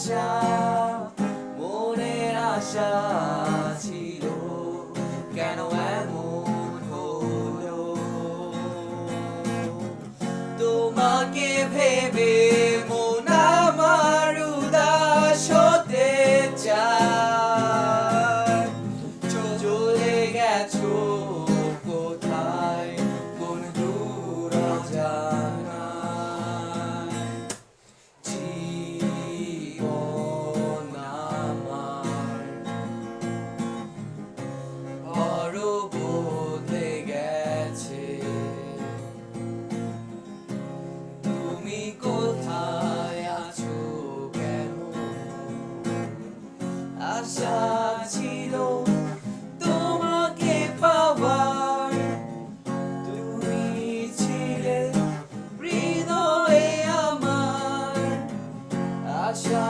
আশা, মনের আশা ছিল কেন এমন হলো? তোমাকে ভেবে মন আমার উদাস হতে চায়। চলে গেছো। আশা ছিল তোমাকে পাওয়ার। তুমি ছিলে হৃদয়ে আমার। আশা